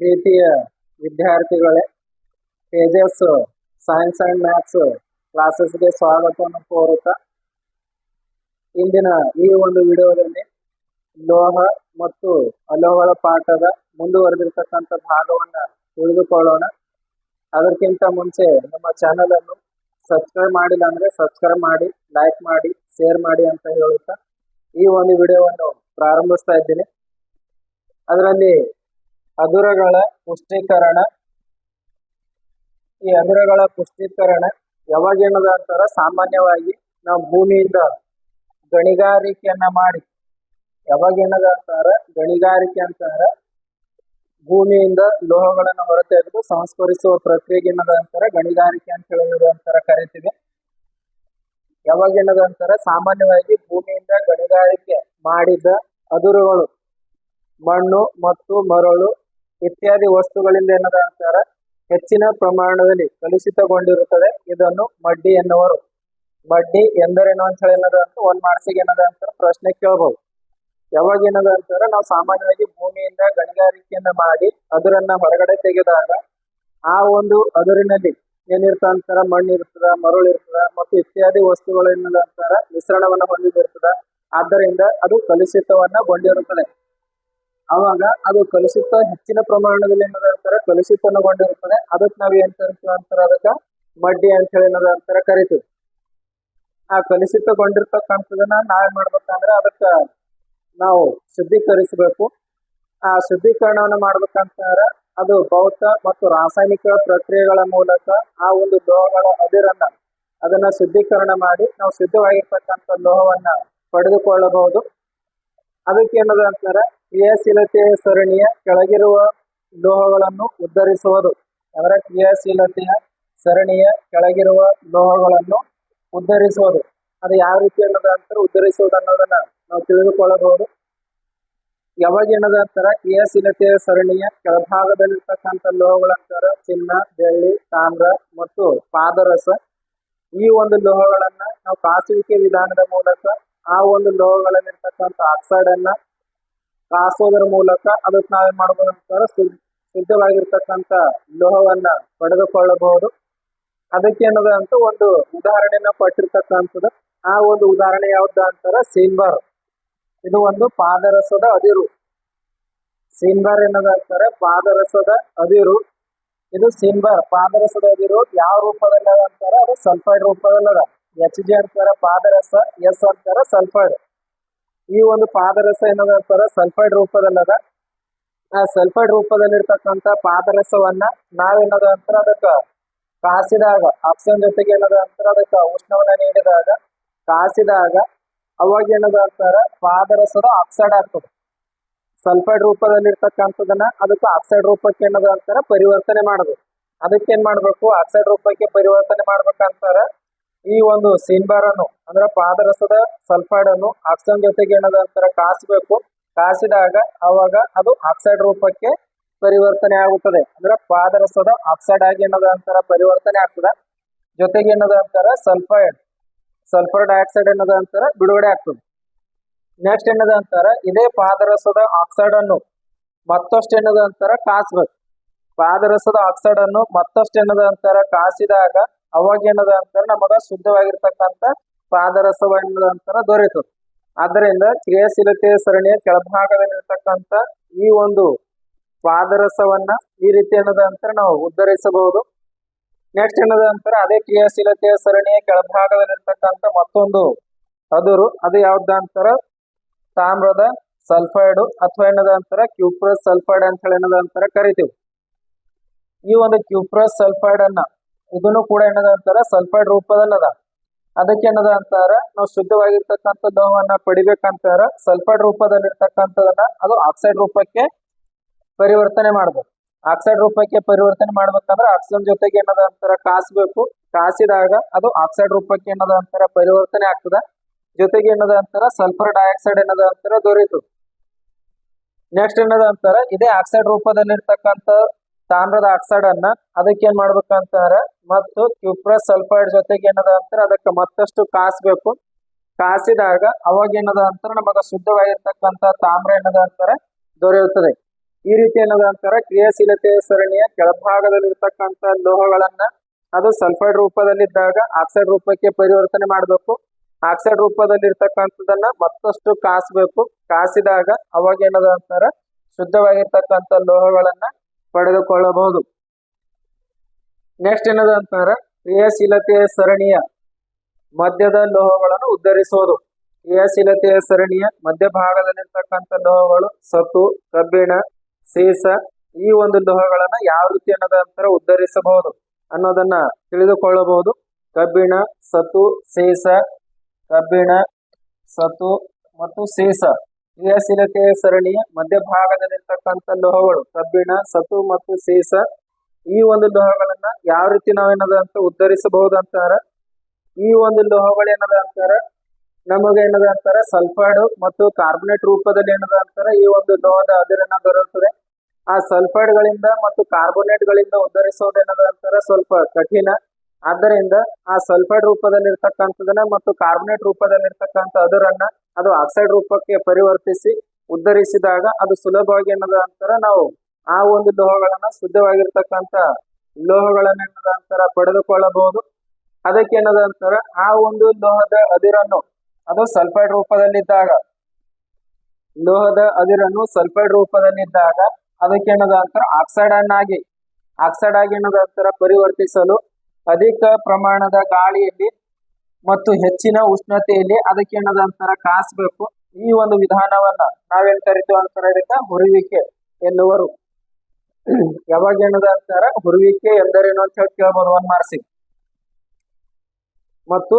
ಪ್ರೀತಿಯ ವಿದ್ಯಾರ್ಥಿಗಳೇ Tejas science and maths ಕ್ಲಾಸಸ್ಗೆ ಸ್ವಾಗತವನ್ನು ಕೋರುತ್ತಾ ಇಂದಿನ ಈ ಒಂದು ವಿಡಿಯೋದಲ್ಲಿ ಲೋಹ ಮತ್ತು ಅಲೋಹಗಳ ಪಾಠದ ಮುಂದುವರೆದಿರ್ತಕ್ಕಂಥ ಭಾಗವನ್ನು ತಿಳಿದುಕೊಳ್ಳೋಣ. ಅದಕ್ಕಿಂತ ಮುಂಚೆ ನಮ್ಮ ಚಾನೆಲ್ ಅನ್ನು ಸಬ್ಸ್ಕ್ರೈಬ್ ಮಾಡಿಲ್ಲ ಅಂದ್ರೆ ಸಬ್ಸ್ಕ್ರೈಬ್ ಮಾಡಿ ಲೈಕ್ ಮಾಡಿ ಶೇರ್ ಮಾಡಿ ಅಂತ ಹೇಳುತ್ತಾ ಈ ಒಂದು ವಿಡಿಯೋವನ್ನು ಪ್ರಾರಂಭಿಸ್ತಾ ಇದ್ದೀನಿ. ಅದರಲ್ಲಿ ಅದುರಗಳ ಪುಷ್ಟೀಕರಣ. ಈ ಅದುರಗಳ ಪುಷ್ಟೀಕರಣ ಯಾವಾಗೇನದ ಅಂತಾರ? ಸಾಮಾನ್ಯವಾಗಿ ನಾವು ಭೂಮಿಯಿಂದ ಗಣಿಗಾರಿಕೆಯನ್ನ ಮಾಡಿ. ಯಾವಾಗೇನದ ಅಂತಾರ? ಗಣಿಗಾರಿಕೆ ಅಂತಾರ. ಭೂಮಿಯಿಂದ ಲೋಹಗಳನ್ನು ಹೊರತೆಗೆದು ಸಂಸ್ಕರಿಸುವ ಪ್ರಕ್ರಿಯೆಗೆ ಏನದ ಅಂತಾರ? ಗಣಿಗಾರಿಕೆ ಅಂತ ಹೇಳುವುದು ಅಂತಾರ ಕರಿತೀವಿ. ಯಾವಾಗ ಏನದ ಅಂತಾರ? ಸಾಮಾನ್ಯವಾಗಿ ಭೂಮಿಯಿಂದ ಗಣಿಗಾರಿಕೆ ಮಾಡಿದ ಅದುರುಗಳು ಮಣ್ಣು, ಮತ್ತು ಮರಳು ಇತ್ಯಾದಿ ವಸ್ತುಗಳಿಂದ ಏನದ ಅಂತಾರ? ಹೆಚ್ಚಿನ ಪ್ರಮಾಣದಲ್ಲಿ ಕಲುಷಿತಗೊಂಡಿರುತ್ತದೆ. ಇದನ್ನು ಮಡ್ಡಿ ಎನ್ನುವರು. ಮಡ್ಡಿ ಎಂದರೇನು ಅಂತ ಹೇಳಿ ಏನದ ಅಂತ ಒಂದ್ ಮಾರ್ಸಿಗೆ ಏನದ ಅಂತ ಪ್ರಶ್ನೆ ಕೇಳಬಹುದು ಯಾವಾಗ ಏನದ ಅಂತಾರ? ನಾವು ಸಾಮಾನ್ಯವಾಗಿ ಭೂಮಿಯಿಂದ ಗಣಿಗಾರಿಕೆಯನ್ನ ಮಾಡಿ ಅದರನ್ನ ಹೊರಗಡೆ ತೆಗೆದಾಗ ಆ ಒಂದು ಅದರಿನಲ್ಲಿ ಏನಿರ್ತ ಅಂತಾರ? ಮಣ್ಣು ಇರ್ತದ ಮರಳು ಇರ್ತದ ಮತ್ತು ಇತ್ಯಾದಿ ವಸ್ತುಗಳು ಏನದ ಅಂತಾರ? ಮಿಶ್ರಣವನ್ನ ಹೊಂದಿದಿರ್ತದ. ಆದ್ದರಿಂದ ಅದು ಕಲುಷಿತವನ್ನಗೊಂಡಿರುತ್ತದೆ ಅವಾಗ ಅದು ಕಲುಷಿತ ಹೆಚ್ಚಿನ ಪ್ರಮಾಣದಲ್ಲಿ ಏನದ ಅಂತಾರೆ? ಕಲುಷಿತನಗೊಂಡಿರುತ್ತದೆ. ಅದಕ್ಕೆ ನಾವ್ ಏನ್ ಕರಿತೀವಿ ಅಂತಾರೆ? ಅದಕ್ಕ ಮಡ್ಡಿ ಅಂತ ಹೇಳಿ ಏನದ ಅಂತಾರೆ? ಕರಿತೀವಿ. ಆ ಕಲುಷಿತಗೊಂಡಿರ್ತಕ್ಕಂಥದನ್ನ ನಾವೇನ್ ಮಾಡ್ಬೇಕಂದ್ರೆ ಅದಕ್ಕ ನಾವು ಶುದ್ಧೀಕರಿಸಬೇಕು. ಆ ಶುದ್ಧೀಕರಣವನ್ನು ಮಾಡ್ಬೇಕಂತಂದ್ರೆ ಅದು ಭೌತ ಮತ್ತು ರಾಸಾಯನಿಕ ಪ್ರಕ್ರಿಯೆಗಳ ಮೂಲಕ ಆ ಒಂದು ಲೋಹಗಳ ಅದಿರನ್ನ ಅದನ್ನ ಶುದ್ಧೀಕರಣ ಮಾಡಿ ನಾವು ಶುದ್ಧವಾಗಿರ್ತಕ್ಕಂಥ ಲೋಹವನ್ನ ಪಡೆದುಕೊಳ್ಳಬಹುದು. ಅದಕ್ಕೆ ಏನದ ಅಂತಾರೆ? ಕ್ರಿಯಾಶೀಲತೆಯ ಸರಣಿಯ ಕೆಳಗಿರುವ ಲೋಹಗಳನ್ನು ಉದ್ಧರಿಸುವುದು. ಅದರ ಕ್ರಿಯಾಶೀಲತೆಯ ಸರಣಿಯ ಕೆಳಗಿರುವ ಲೋಹಗಳನ್ನು ಉದ್ಧರಿಸುವುದು. ಅದು ಯಾವ ರೀತಿ ಅನ್ನೋದ ಅಂತಾರ ಉದ್ಧರಿಸುವುದು ಅನ್ನೋದನ್ನ ನಾವು ತಿಳಿದುಕೊಳ್ಳಬಹುದು. ಯಾವಾಗ ಏನದ ಅಂತಾರ? ಕ್ರಿಯಾಶೀಲತೆಯ ಸರಣಿಯ ಕೆಳಭಾಗದಲ್ಲಿರ್ತಕ್ಕಂಥ ಲೋಹಗಳಂತಾರ ಚಿನ್ನ, ಬೆಳ್ಳಿ, ತಾಮ್ರ ಮತ್ತು ಪಾದರಸ ಈ ಒಂದು ಲೋಹಗಳನ್ನ ನಾವು ಕಾಸುವಿಕೆ ವಿಧಾನದ ಮೂಲಕ ಆ ಒಂದು ಲೋಹಗಳಲ್ಲಿರ್ತಕ್ಕಂತ ಆಕ್ಸೈಡ್ ಅನ್ನ ಕಾಸೋದರ ಮೂಲಕ ಅದಕ್ಕೆ ನಾವೇನ್ ಮಾಡಬಹುದು ಅಂತಂದ್ರೆ ಲೋಹವನ್ನ ಪಡೆದುಕೊಳ್ಳಬಹುದು. ಅದಕ್ಕೆ ಏನದ ಅಂತ ಒಂದು ಉದಾಹರಣೆಯನ್ನ ಪಟ್ಟಿರ್ತಕ್ಕಂಥದ್ದು ಆ ಒಂದು ಉದಾಹರಣೆ ಯಾವ್ದು ಅಂತಾರ ಸಿಲ್ವರ್ ಇದು ಒಂದು ಪಾದರಸದ ಅದಿರು. ಸಿಲ್ವರ್ ಏನದ ಅಂತಾರೆ ಪಾದರಸದ ಅದಿರು. ಇದು ಸಿಲ್ವರ್ ಪಾದರಸದ ಅದಿರು ಯಾವ ರೂಪದಲ್ಲಿ ಅದ ಅಂತಾರ? ಅದು ಸಲ್ಫೈಡ್ ರೂಪದಲ್ಲಿ ಎಚ್ ಜಿ ಅಂತಾರ ಪಾದರಸ, ಎಸ್ ಅಂತಾರ ಸಲ್ಫೈಡ್. ಈ ಒಂದು ಪಾದರಸ ಏನದ ಅಂತಾರ ಸಲ್ಫೈಡ್ ರೂಪದಲ್ಲದ. ಆ ಸಲ್ಫೈಡ್ ರೂಪದಲ್ಲಿರ್ತಕ್ಕಂಥ ಪಾದರಸವನ್ನ ನಾವೇನದ ಅಂತಾರ? ಅದಕ್ಕ ಕಾಸಿದಾಗ, ಆಕ್ಸಿಜನ್ ಜೊತೆಗೆ ಏನದ ಅಂತಾರ? ಅದಕ್ಕ ಉಷ್ಣವನ್ನ ನೀಡಿದಾಗ ಕಾಸಿದಾಗ ಅವಾಗ ಏನದ ಅಂತಾರ? ಪಾದರಸದ ಆಕ್ಸೈಡ್ ಆಗ್ತದೆ. ಸಲ್ಫೈಡ್ ರೂಪದಲ್ಲಿರ್ತಕ್ಕಂಥದನ್ನ ಅದಕ್ಕೆ ಆಕ್ಸೈಡ್ ರೂಪಕ್ಕೆ ಏನದ ಅಂತಾರ? ಪರಿವರ್ತನೆ ಮಾಡಬೇಕು ಅದಕ್ಕೆ ಏನ್ ಮಾಡ್ಬೇಕು? ಆಕ್ಸೈಡ್ ರೂಪಕ್ಕೆ ಪರಿವರ್ತನೆ ಮಾಡ್ಬೇಕಂತಾರ ಈ ಒಂದು ಸಿನ್ಬಾರ್ ಅನ್ನು ಅಂದ್ರೆ ಪಾದರಸದ ಸಲ್ಫೈಡ್ ಅನ್ನು ಆಕ್ಸಿಜನ್ ಜೊತೆಗೆ ಏನದ ಅಂತರ? ಕಾಸಬೇಕು. ಕಾಸಿದಾಗ ಅವಾಗ ಅದು ಆಕ್ಸೈಡ್ ರೂಪಕ್ಕೆ ಪರಿವರ್ತನೆ ಆಗುತ್ತದೆ. ಅಂದ್ರೆ ಪಾದರಸದ ಆಕ್ಸೈಡ್ ಆಗಿ ಏನದ ಅಂತರ? ಪರಿವರ್ತನೆ ಆಗ್ತದೆ. ಜೊತೆಗೆ ಏನದ ಅಂತಾರ? ಸಲ್ಫೈಡ್ ಸಲ್ಫರ್ ಡೈಆಕ್ಸೈಡ್ ಏನದ ಅಂತಾರ? ಬಿಡುಗಡೆ ಆಗ್ತದೆ. ನೆಕ್ಸ್ಟ್ ಏನದ ಅಂತಾರ? ಇದೇ ಪಾದರಸದ ಆಕ್ಸೈಡ್ ಅನ್ನು ಮತ್ತಷ್ಟು ಏನದ ಅಂತಾರ? ಕಾಸ್ಬೇಕು. ಪಾದರಸದ ಆಕ್ಸೈಡ್ ಅನ್ನು ಮತ್ತಷ್ಟು ಏನದ ಅಂತಾರ? ಕಾಸಿದಾಗ ಅವಾಗ ಏನದ ಅಂತಾರ ನಮಗ ಶುದ್ಧವಾಗಿರ್ತಕ್ಕಂಥ ಪಾದರಸವ ಅಂತರ ದೊರೆಯುತ್ತದೆ ಆದ್ದರಿಂದ ಕ್ರಿಯಾಶೀಲತೆ ಸರಣಿಯ ಕೆಳಭಾಗದಲ್ಲಿರ್ತಕ್ಕಂಥ ಈ ಒಂದು ಪಾದರಸವನ್ನ ಈ ರೀತಿ ಏನದ ಅಂತಾರೆ ನಾವು ಉದ್ಧರಿಸಬಹುದು. ನೆಕ್ಸ್ಟ್ ಏನದ ಅಂತಾರೆ, ಅದೇ ಕ್ರಿಯಾಶೀಲತೆಯ ಸರಣಿಯ ಕೆಳಭಾಗದಲ್ಲಿರ್ತಕ್ಕಂಥ ಮತ್ತೊಂದು ಅದುರು ಅದು ಯಾವ್ದ ಅಂತಾರ? ತಾಮ್ರದ ಸಲ್ಫೈಡ್ ಅಥವಾ ಏನದ ಅಂತರ? ಕ್ಯೂಪ್ರಸ್ ಸಲ್ಫೈಡ್ ಅಂತ ಹೇಳಿ ಏನದ ಅಂತಾರೆ ಕರಿತೀವಿ. ಈ ಒಂದು ಕ್ಯೂಪ್ರಸ್ ಸಲ್ಫೈಡ್ ಅನ್ನ ಇದನ್ನು ಕೂಡ ಏನದ ಅಂತಾರ? ಸಲ್ಫೈಡ್ ರೂಪದಲ್ಲಿ ಅದ ಅದಕ್ಕೆ ಏನದ ಅಂತಾರ? ನಾವು ಶುದ್ಧವಾಗಿರ್ತಕ್ಕಂಥ ಲೋಹವನ್ನ ಪಡಿಬೇಕಂತಾರ ಸಲ್ಫೈಡ್ ರೂಪದಲ್ಲಿ ಇರ್ತಕ್ಕಂಥದನ್ನ ಅದು ಆಕ್ಸೈಡ್ ರೂಪಕ್ಕೆ ಪರಿವರ್ತನೆ ಮಾಡ್ಬೇಕು. ಆಕ್ಸೈಡ್ ರೂಪಕ್ಕೆ ಪರಿವರ್ತನೆ ಮಾಡ್ಬೇಕಂದ್ರೆ ಆಕ್ಸಿಜನ್ ಜೊತೆಗೆ ಏನದ ಅಂತಾರ? ಕಾಸ್ಬೇಕು. ಕಾಸಿದಾಗ ಅದು ಆಕ್ಸೈಡ್ ರೂಪಕ್ಕೆ ಏನದ ಅಂತಾರ? ಪರಿವರ್ತನೆ ಆಗ್ತದ. ಜೊತೆಗೆ ಏನದ ಅಂತಾರ? ಸಲ್ಫರ್ ಡೈಆಕ್ಸೈಡ್ ಏನದ ಅಂತಾರ? ದೊರೆಯಿತು ನೆಕ್ಸ್ಟ್ ಏನದ ಅಂತಾರ? ಇದೇ ಆಕ್ಸೈಡ್ ರೂಪದಲ್ಲಿರ್ತಕ್ಕಂಥ ತಾಮ್ರದ ಆಕ್ಸೈಡ್ ಅನ್ನ ಅದಕ್ಕೆ ಏನ್ ಮಾಡ್ಬೇಕಂತಾರ ಮತ್ತು ಕ್ಯೂಪ್ರಸ್ ಸಲ್ಫೈಡ್ ಜೊತೆಗೆ ಏನದ ಅಂತಾರೆ, ಅದಕ್ಕೆ ಮತ್ತಷ್ಟು ಕಾಸ್ಬೇಕು. ಕಾಸಿದಾಗ ಅವಾಗ ಏನದ ಅಂತಾರೆ, ನಮಗ ಶುದ್ಧವಾಗಿರ್ತಕ್ಕಂತ ತಾಮ್ರ ಏನದ ಅಂತಾರೆ, ದೊರೆಯುತ್ತದೆ. ಈ ರೀತಿ ಏನದ ಅಂತಾರೆ, ಕ್ರಿಯಾಶೀಲತೆಯ ಸರಣಿಯ ಕೆಳಭಾಗದಲ್ಲಿ ಇರ್ತಕ್ಕಂತ ಲೋಹಗಳನ್ನ ಅದು ಸಲ್ಫೈಡ್ ರೂಪದಲ್ಲಿದ್ದಾಗ ಆಕ್ಸೈಡ್ ರೂಪಕ್ಕೆ ಪರಿವರ್ತನೆ ಮಾಡಬೇಕು. ಆಕ್ಸೈಡ್ ರೂಪದಲ್ಲಿ ರೂಪದಲ್ಲಿರ್ತಕ್ಕಂಥದನ್ನ ಮತ್ತಷ್ಟು ಕಾಸಬೇಕು. ಕಾಸಿದಾಗ ಅವಾಗ ಏನದ ಅಂತಾರೆ, ಶುದ್ಧವಾಗಿರ್ತಕ್ಕಂಥ ಲೋಹಗಳನ್ನ ಪಡೆದುಕೊಳ್ಳಬಹುದು. ನೆಕ್ಸ್ಟ್ ಏನದ ಅಂತಂದ್ರೆ ಕ್ರಿಯಾಶೀಲತೆಯ ಸರಣಿಯ ಮಧ್ಯದ ಲೋಹಗಳನ್ನು ಉದ್ಧರಿಸೋದು ಕ್ರಿಯಾಶೀಲತೆಯ ಸರಣಿಯ ಮಧ್ಯಭಾಗದಲ್ಲಿರ್ತಕ್ಕಂಥ ಲೋಹಗಳು ಸತು ಕಬ್ಬಿಣ, ಸೀಸ ಈ ಒಂದು ಲೋಹಗಳನ್ನ ಯಾವ ರೀತಿ ಅನ್ನೋದ ಅಂತರ ಉದ್ಧರಿಸಬಹುದು ಅನ್ನೋದನ್ನ ತಿಳಿದುಕೊಳ್ಳಬಹುದು. ಕಬ್ಬಿಣ ಸತು ಸೀಸ, ಕಬ್ಬಿಣ ಸತು ಮತ್ತು ಸೀಸ. ಕ್ರಿಯಾಶೀಲತೆಯ ಸರಣಿಯ ಮಧ್ಯಭಾಗದಲ್ಲಿರ್ತಕ್ಕಂಥ ಲೋಹಗಳು, ಕಬ್ಬಿಣ, ಸತು ಮತ್ತು ಸೀಸ, ಈ ಒಂದು ಲೋಹಗಳನ್ನ ಯಾವ ರೀತಿ ನಾವೇನದ ಅಂತ ಉದ್ಧರಿಸಬಹುದು ಅಂತಾರ ಈ ಒಂದು ಲೋಹಗಳು ಏನದ ಅಂತಾರ? ನಮಗೆ ಏನದ ಅಂತಾರ? ಸಲ್ಫೈಡ್ ಮತ್ತು ಕಾರ್ಬೊನೇಟ್ ರೂಪದಲ್ಲಿ ಏನದ ಅಂತಾರ? ಈ ಒಂದು ಲೋಹದ ಅದಿರನ್ನ ದೊರಕುತ್ತದೆ ಆ ಸಲ್ಫೈಡ್ ಗಳಿಂದ ಮತ್ತು ಕಾರ್ಬೋನೇಟ್ ಗಳಿಂದ ಉದ್ಧರಿಸೋದು ಏನದ ಅಂತಾರ? ಸ್ವಲ್ಪ ಕಠಿಣ. ಆದ್ದರಿಂದ ಆ ಸಲ್ಫೈಡ್ ರೂಪದಲ್ಲಿರ್ತಕ್ಕಂಥದನ್ನ ಮತ್ತು ಕಾರ್ಬೊನೇಟ್ ರೂಪದಲ್ಲಿರ್ತಕ್ಕಂಥ ಅದರನ್ನ ಅದು ಆಕ್ಸೈಡ್ ರೂಪಕ್ಕೆ ಪರಿವರ್ತಿಸಿ ಉದ್ಧರಿಸಿದಾಗ ಅದು ಸುಲಭವಾಗಿ ಅನ್ನದ ನಂತರ ನಾವು ಆ ಒಂದು ಲೋಹಗಳನ್ನ ಶುದ್ಧವಾಗಿರ್ತಕ್ಕಂಥ ಲೋಹಗಳನ್ನ ನಂತರ ಪಡೆದುಕೊಳ್ಳಬಹುದು. ಅದಕ್ಕೆ ಏನದ ನಂತರ ಆ ಒಂದು ಲೋಹದ ಅದಿರನ್ನು, ಅದು ಸಲ್ಫೈಡ್ ರೂಪದಲ್ಲಿದ್ದಾಗ, ಲೋಹದ ಅದಿರನ್ನು ಸಲ್ಫೈಡ್ ರೂಪದಲ್ಲಿದ್ದಾಗ ಅದಕ್ಕೆ ಏನದ ನಂತರ ಆಕ್ಸೈಡ್ ಅನ್ನಾಗಿ, ಆಕ್ಸೈಡ್ ಆಗಿ ಏನದ ನಂತರ ಪರಿವರ್ತಿಸಲು ಅಧಿಕ ಪ್ರಮಾಣದ ಗಾಳಿಯಲ್ಲಿ ಮತ್ತು ಹೆಚ್ಚಿನ ಉಷ್ಣತೆಯಲ್ಲಿ ಅದಕ್ಕೆ ಏನದ ಅಂತಾರ ಕಾಸ್ಬೇಕು. ಈ ಒಂದು ವಿಧಾನವನ್ನ ನಾವೇನ್ ಕರಿತೀವಿ ಅಂತಾರ ಇದಕ್ಕ ಹುರುವಿಕೆ ಎನ್ನುವರು. ಯಾವಾಗ ಏನದ ಅಂತಾರ? ಹುರುವಿಕೆ ಎಂದರೇನು ಅಂತ ಹೇಳಿ ಕೇಳ್ಬೋದು, ಒಂದ್ ಮಾರ್ಸಿ ಮತ್ತು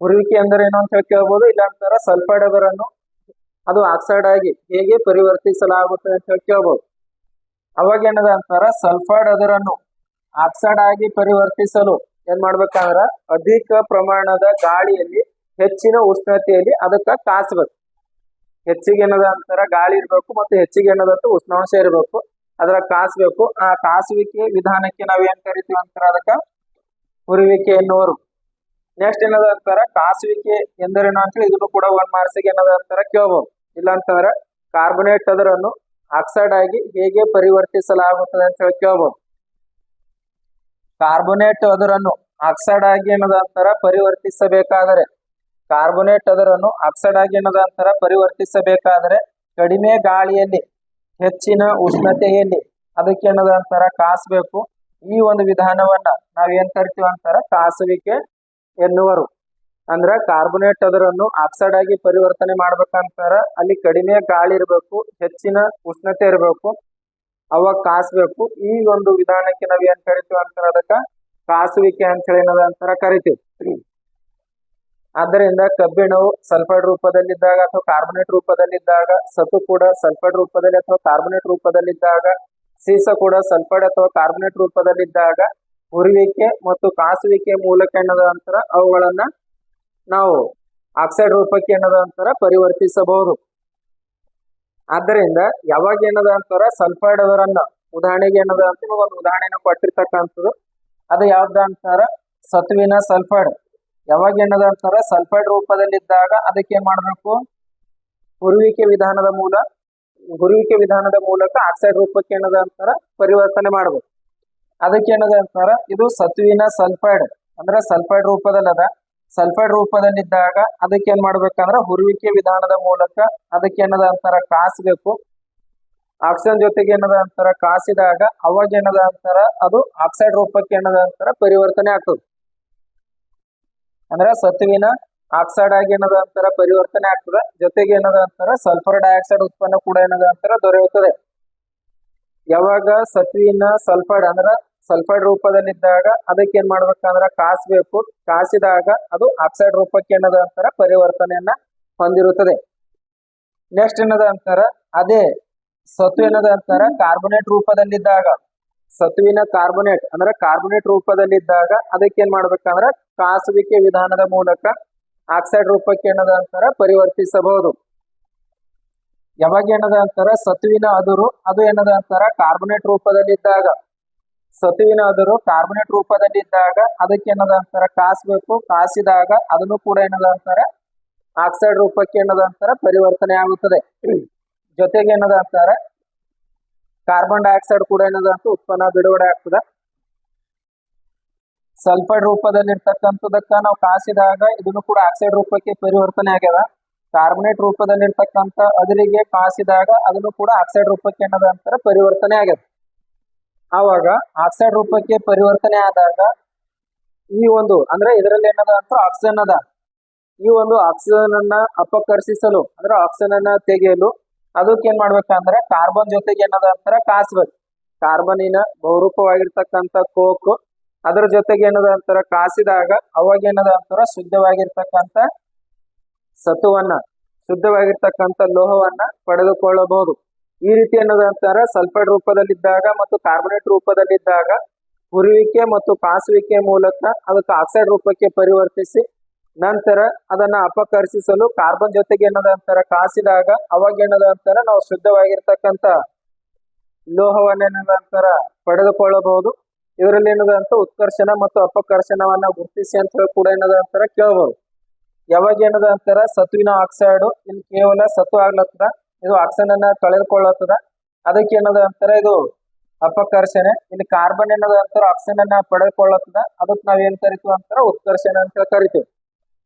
ಹುರುವಿಕೆ ಎಂದರೇನು ಅಂತ ಹೇಳಿ ಕೇಳ್ಬೋದು ಇಲ್ಲ ಅಂತಾರ ಸಲ್ಫೈಡ್ ಅದರನ್ನು ಅದು ಆಕ್ಸೈಡ್ ಆಗಿ ಹೇಗೆ ಪರಿವರ್ತಿಸಲಾಗುತ್ತೆ ಅಂತ ಹೇಳಿ ಕೇಳ್ಬೋದು. ಅವಾಗ ಏನದ ಅಂತಾರ ಸಲ್ಫೈಡ್ ಅದರನ್ನು ಆಕ್ಸೈಡ್ ಆಗಿ ಪರಿವರ್ತಿಸಲು ಏನ್ ಮಾಡ್ಬೇಕಂದ್ರ ಅಧಿಕ ಪ್ರಮಾಣದ ಗಾಳಿಯಲ್ಲಿ, ಹೆಚ್ಚಿನ ಉಷ್ಣತೆಯಲ್ಲಿ ಅದಕ್ಕ ಕಾಸ್ಬೇಕು. ಹೆಚ್ಚಿಗೆ ಏನದ ಅಂತಾರ, ಗಾಳಿ ಇರ್ಬೇಕು ಮತ್ತು ಹೆಚ್ಚಿಗೆ ಏನದಂತ ಉಷ್ಣಾಂಶ ಇರಬೇಕು. ಅದರ ಕಾಸ್ಬೇಕು. ಆ ಕಾಸುವಿಕೆ ವಿಧಾನಕ್ಕೆ ನಾವ್ ಏನ್ ಕರಿತೀವಿ ಅಂತಾರ, ಅದಕ್ಕ ಹುರುವಿಕೆ ಎನ್ನುವರು. ನೆಕ್ಸ್ಟ್ ಏನದ ಅಂತಾರ, ಕಾಸುವಿಕೆ ಎಂದರೇನು ಅಂತೇಳಿ ಇದನ್ನು ಕೂಡ ಒಂದ್ ಮಾರ್ಸಿಗೆ ಏನದ ಅಂತಾರ ಕೇಳ್ಬೋದು. ಇಲ್ಲ ಅಂತಂದ್ರ ಕಾರ್ಬೊನೇಟ್ ಅದರನ್ನು ಆಕ್ಸೈಡ್ ಆಗಿ ಹೇಗೆ ಪರಿವರ್ತಿಸಲಾಗುತ್ತದೆ ಅಂತ ಹೇಳಿ ಕೇಳ್ಬೋದು. ಕಾರ್ಬೊನೇಟ್ ಅದರನ್ನು ಆಕ್ಸೈಡ್ ಆಗಿ ಏನದ ಅಂತಾರ ಪರಿವರ್ತಿಸಬೇಕಾದರೆ. ಕಾರ್ಬೊನೇಟ್ ಅದರನ್ನು ಆಕ್ಸೈಡ್ ಆಗಿ ಅಂತಾರ ಪರಿವರ್ತಿಸಬೇಕಾದರೆ ಕಡಿಮೆ ಗಾಳಿಯಲ್ಲಿ, ಹೆಚ್ಚಿನ ಉಷ್ಣತೆಯಲ್ಲಿ ಅದಕ್ಕೆ ಏನದಂತರ ಕಾಸಬೇಕು. ಈ ಒಂದು ವಿಧಾನವನ್ನ ನಾವ್ ಏನ್ ಕರಿತೀವಿ ಅಂತಾರ? ಕಾಸುವಿಕೆ ಎನ್ನುವರು. ಅಂದ್ರ ಕಾರ್ಬೊನೇಟ್ ಅದರನ್ನು ಆಕ್ಸೈಡ್ ಆಗಿ ಪರಿವರ್ತನೆ ಮಾಡ್ಬೇಕಂತಾರ ಅಲ್ಲಿ ಕಡಿಮೆ ಗಾಳಿ ಇರಬೇಕು, ಹೆಚ್ಚಿನ ಉಷ್ಣತೆ ಇರಬೇಕು. ಅವಾಗ ಕಾಸ್ಬೇಕು. ಈ ಒಂದು ವಿಧಾನಕ್ಕೆ ನಾವ್ ಏನ್ ಕರಿತೀವಿ ಅಂತ ಅದಕ್ಕ ಕಾಸುವಿಕೆ ಅಂತ ಹೇಳಿ ಏನದ ಅಂತಾರ ಕರಿತೀವಿ. ಆದ್ದರಿಂದ ಕಬ್ಬಿಣವು ಸಲ್ಫೈಡ್ ರೂಪದಲ್ಲಿದ್ದಾಗ ಅಥವಾ ಕಾರ್ಬೊನೇಟ್ ರೂಪದಲ್ಲಿದ್ದಾಗ ಸತು ಕೂಡ ಸಲ್ಫೈಡ್ ರೂಪದಲ್ಲಿ ಅಥವಾ ಕಾರ್ಬೊನೇಟ್ ರೂಪದಲ್ಲಿದ್ದಾಗ, ಸೀಸ ಕೂಡ ಸಲ್ಫೈಡ್ ಅಥವಾ ಕಾರ್ಬೊನೇಟ್ ರೂಪದಲ್ಲಿದ್ದಾಗ ಹುರುವಿಕೆ ಮತ್ತು ಕಾಸುವಿಕೆ ಮೂಲಕ ಏನದ ನಂತರ ಅವುಗಳನ್ನ ನಾವು ಆಕ್ಸೈಡ್ ರೂಪಕ್ಕೆ ಏನದ ನಂತರ ಪರಿವರ್ತಿಸಬಹುದು. ಆದ್ದರಿಂದ ಯಾವಾಗ ಏನದ ಅಂತಾರ ಸಲ್ಫೈಡ್ ಅದರನ್ನ ಉದಾಹರಣೆಗೆ ಏನದ ಅಂತ ಒಂದು ಉದಾಹರಣೆನ ಕೊಟ್ಟಿರ್ತಕ್ಕಂಥದ್ದು. ಅದು ಯಾವ್ದ ಅಂತಾರ? ಸತುವಿನ ಸಲ್ಫೈಡ್ ಯಾವಾಗ ಏನದ ಅಂತಾರ? ಸಲ್ಫೈಡ್ ರೂಪದಲ್ಲಿದ್ದಾಗ ಅದಕ್ಕೆ ಏನ್ ಮಾಡಬೇಕು? ಹುರುವಿಕೆ ವಿಧಾನದ ಮೂಲ, ಹುರುವಿಕೆ ವಿಧಾನದ ಮೂಲಕ ಆಕ್ಸೈಡ್ ರೂಪಕ್ಕೆ ಏನದ ಅಂತಾರ? ಪರಿವರ್ತನೆ ಮಾಡ್ಬೇಕು. ಅದಕ್ಕೆ ಏನದ ಅಂತಾರ? ಇದು ಸತ್ವಿನ ಸಲ್ಫೈಡ್ ಅಂದ್ರೆ ಸಲ್ಫೈಡ್ ರೂಪದಲ್ಲದ ಸಲ್ಫೈಡ್ ರೂಪದಲ್ಲಿದ್ದಾಗ ಅದಕ್ಕೆ ಏನ್ ಮಾಡ್ಬೇಕಂದ್ರ ಹುರುವಿಕೆ ವಿಧಾನದ ಮೂಲಕ ಅದಕ್ಕೆ ಏನದ ಅಂತಾರ ಕಾಸಬೇಕು. ಆಕ್ಸಿಜನ್ ಜೊತೆಗೆ ಏನದ ಅಂತಾರ ಕಾಸಿದಾಗ ಅವಾಗ ಏನದ ಅಂತಾರ ಅದು ಆಕ್ಸೈಡ್ ರೂಪಕ್ಕೆ ಏನದ ಅಂತಾರ ಪರಿವರ್ತನೆ ಆಗ್ತದೆ. ಅಂದ್ರೆ ಸತುವಿನ ಆಕ್ಸೈಡ್ ಆಗಿ ಏನದ ಅಂತಾರ ಪರಿವರ್ತನೆ ಆಗ್ತದೆ. ಜೊತೆಗೆ ಏನದ ಅಂತಾರ ಸಲ್ಫರ್ ಡೈಆಕ್ಸೈಡ್ ಉತ್ಪನ್ನ ಕೂಡ ಏನದ ಅಂತಾರ ದೊರೆಯುತ್ತದೆ. ಯಾವಾಗ ಸತ್ವಿನ ಸಲ್ಫೈಡ್ ಅಂದ್ರ ಸಲ್ಫೈಡ್ ರೂಪದಲ್ಲಿದ್ದಾಗ ಅದಕ್ಕೆ ಏನ್ ಮಾಡ್ಬೇಕಂದ್ರ ಕಾಸಬೇಕು. ಕಾಸಿದಾಗ ಅದು ಆಕ್ಸೈಡ್ ರೂಪಕ್ಕೆ ಏನದ ಅಂತಾರ ಪರಿವರ್ತನೆಯನ್ನ ಹೊಂದಿರುತ್ತದೆ. ನೆಕ್ಸ್ಟ್ ಏನದ ಅಂತಾರ? ಅದೇ ಸತು ಏನದ ಅಂತಾರ? ಕಾರ್ಬೊನೇಟ್ ರೂಪದಲ್ಲಿದ್ದಾಗ. ಸತುವಿನ ಕಾರ್ಬೊನೇಟ್ ಅಂದ್ರೆ ಕಾರ್ಬೊನೇಟ್ ರೂಪದಲ್ಲಿದ್ದಾಗ ಅದಕ್ಕೆ ಏನ್ ಮಾಡ್ಬೇಕಂದ್ರ ಕಾಸುವಿಕೆ ವಿಧಾನದ ಮೂಲಕ ಆಕ್ಸೈಡ್ ರೂಪಕ್ಕೆ ಏನದ ಅಂತಾರ? ಪರಿವರ್ತಿಸಬಹುದು. ಯಾವಾಗ ಏನದ ಅಂತಾರ? ಸತುವಿನ ಅದುರು, ಅದು ಏನದ ಅಂತಾರ? ಕಾರ್ಬೊನೇಟ್ ರೂಪದಲ್ಲಿದ್ದಾಗ. ಸತುವಿನ ಕಾರ್ಬೋನೇಟ್ ರೂಪದಲ್ಲಿ ಇದ್ದಾಗ ಅದಕ್ಕೆ ಏನದ ಅಂತಾರೆ? ಕಾಸಬೇಕು ಕಾಸಿದಾಗ ಅದನ್ನು ಕೂಡ ಏನದ ಅಂತಾರೆ? ಆಕ್ಸೈಡ್ ರೂಪಕ್ಕೆ ಏನದ ಅಂತಾರೆ? ಪರಿವರ್ತನೆ ಆಗುತ್ತದೆ. ಜೊತೆಗೆ ಏನದ ಅಂತಾರೆ? ಕಾರ್ಬನ್ ಡೈಆಕ್ಸೈಡ್ ಕೂಡ ಏನದ ಅಂತ ಉತ್ಪನ್ನ ಬಿಡುಗಡೆ ಆಗ್ತದೆ. ಸಲ್ಫೈಡ್ ರೂಪದಲ್ಲಿರ್ತಕ್ಕಂಥದಕ್ಕ ನಾವು ಕಾಸಿದಾಗ ಇದನ್ನು ಕೂಡ ಆಕ್ಸೈಡ್ ರೂಪಕ್ಕೆ ಪರಿವರ್ತನೆ ಆಗ್ಯದ. ಕಾರ್ಬನೇಟ್ ರೂಪದಲ್ಲಿರ್ತಕ್ಕಂಥ ಅದರಿಗೆ ಕಾಸಿದಾಗ ಅದನ್ನು ಕೂಡ ಆಕ್ಸೈಡ್ ರೂಪಕ್ಕೆ ಏನದ ಅಂತಾರೆ? ಪರಿವರ್ತನೆ ಆಗ್ಯದ. ಆವಾಗ ಆಕ್ಸೈಡ್ ರೂಪಕ್ಕೆ ಪರಿವರ್ತನೆ ಆದಾಗ ಈ ಒಂದು, ಅಂದ್ರೆ ಇದರಲ್ಲಿ ಏನದ ಅಂತ ಆಕ್ಸಿಜನ್ ಅದ. ಈ ಒಂದು ಆಕ್ಸಿಜನ್ ಅನ್ನ ಅಪಕರ್ಷಿಸಲು, ಅಂದ್ರೆ ಆಕ್ಸಿಜನ್ ಅನ್ನ ತೆಗೆಯಲು ಅದಕ್ಕೆ ಏನ್ ಮಾಡ್ಬೇಕಂದ್ರೆ ಕಾರ್ಬನ್ ಜೊತೆಗೆ ಏನದ ಅಂತಾರ ಕಾಸ್ಬೇಕು ಕಾರ್ಬನಿನ ಬಹುರೂಪವಾಗಿರ್ತಕ್ಕಂಥ ಕೋಕ್ ಅದರ ಜೊತೆಗೆ ಏನದ ಅಂತಾರ ಕಾಸಿದಾಗ, ಅವಾಗ ಏನದ ಅಂತಾರ ಶುದ್ಧವಾಗಿರ್ತಕ್ಕಂಥ ಸತುವನ್ನ ಶುದ್ಧವಾಗಿರ್ತಕ್ಕಂಥ ಲೋಹವನ್ನ ಪಡೆದುಕೊಳ್ಳಬಹುದು. ಈ ರೀತಿ ಏನದ ಅಂತಾರ ಸಲ್ಫೈಡ್ ರೂಪದಲ್ಲಿದ್ದಾಗ ಮತ್ತು ಕಾರ್ಬೋನೇಟ್ ರೂಪದಲ್ಲಿದ್ದಾಗ ಹುರಿಯುವಿಕೆ ಮತ್ತು ಕಾಸುವಿಕೆ ಮೂಲಕ ಅದಕ್ಕೆ ಆಕ್ಸೈಡ್ ರೂಪಕ್ಕೆ ಪರಿವರ್ತಿಸಿ ನಂತರ ಅದನ್ನ ಅಪಕರ್ಷಿಸಲು ಕಾರ್ಬನ್ ಜೊತೆಗೆ ಏನದ ಅಂತಾರ, ಕಾಸಿದಾಗ ಅವಾಗ ಏನದ ಅಂತಾರ, ನಾವು ಶುದ್ಧವಾಗಿರ್ತಕ್ಕಂಥ ಲೋಹವನ್ನ ಏನದ ಪಡೆದುಕೊಳ್ಳಬಹುದು. ಇದರಲ್ಲಿ ಏನದಂತ ಉತ್ಕರ್ಷಣ ಮತ್ತು ಅಪಕರ್ಷಣವನ್ನ ಗುರುತಿಸಿ ಅಂತ ಹೇಳಿ ಕೂಡ ಏನದ ಅಂತಾರ ಕೇಳಬಹುದು ಯಾವಾಗ ಏನದ ಅಂತಾರ, ಸತುವಿನ ಆಕ್ಸೈಡ್ ಇಲ್ಲಿ ಕೇವಲ ಸತು ಆಗ್ಲತ್ತದ ಇದು ಆಕ್ಸಿಜನ್ ಅನ್ನ ಕಳೆದುಕೊಳ್ಳತ್ತದ ಅದಕ್ಕೆ ಏನದ ಅಂತಾರೆ, ಇದು ಅಪಕರ್ಷಣೆ. ಇಲ್ಲಿ ಕಾರ್ಬನ್ ಏನದ ಅಂತಾರೆ ಆಕ್ಸಿಜನ್ ಅನ್ನ ಪಡೆದುಕೊಳ್ಳತ್ತದ ಅದಕ್ಕೆ ನಾವ್ ಏನ್ ಕರಿತೀವಿ ಅಂತಾರ, ಉತ್ಕರ್ಷಣ ಅಂತ ಕರಿತೀವಿ.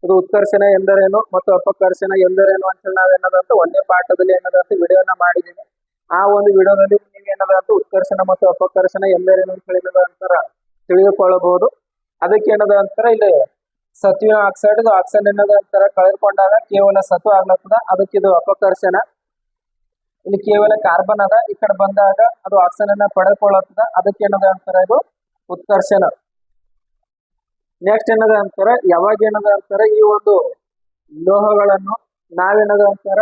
ಇದು ಉತ್ಕರ್ಷಣ ಎಂದರೇನು ಮತ್ತು ಅಪಕರ್ಷಣ ಎಂದರೇನು ಅಂತ ಹೇಳಿ ನಾವೇನದ ಅಂತ ಒಂದೇ ಪಾಠದಲ್ಲಿ ಏನದ ಅಂತ ವಿಡಿಯೋನ ಮಾಡಿದೀನಿ. ಆ ಒಂದು ವಿಡಿಯೋದಲ್ಲಿ ನೀವು ಏನದ ಅಂತ ಉತ್ಕರ್ಷಣ ಮತ್ತು ಅಪಕರ್ಷಣ ಎಂದರೇನು ಅಂತ ಹೇಳಿದ ಅಂತರ ಅಂತಾರ ತಿಳಿದುಕೊಳ್ಳಬಹುದು. ಅದಕ್ಕೆ ಏನದ ಅಂತಾರ, ಇಲ್ಲಿ ಸತ್ವಿನ ಆಕ್ಸೈಡ್ ಇದು ಆಕ್ಸೈಡ್ ಏನದ ಅಂತಾರ ಕಳೆದುಕೊಂಡಾಗ ಕೇವಲ ಸತ್ವ ಆಗ್ಲತ್ತದ. ಅದಕ್ಕೆ ಇದು ಅಪಕರ್ಷಣ. ಇಲ್ಲಿ ಕೇವಲ ಕಾರ್ಬನ್ ಅದ, ಈ ಕಡೆ ಬಂದಾಗ ಅದು ಆಕ್ಸಿಜನ್ ಅನ್ನ ಪಡೆದುಕೊಳ್ಳುತ್ತದ ಅದಕ್ಕೆ ಏನದ ಅಂತಾರೆ ಇದು? ಉತ್ಕರ್ಷಣ. ನೆಕ್ಸ್ಟ್ ಏನದ ಅಂತಾರೆ? ಯಾವಾಗ ಏನದ ಅಂತಾರೆ? ಈ ಒಂದು ಲೋಹಗಳನ್ನು ನಾವೇನದ ಅಂತಾರ?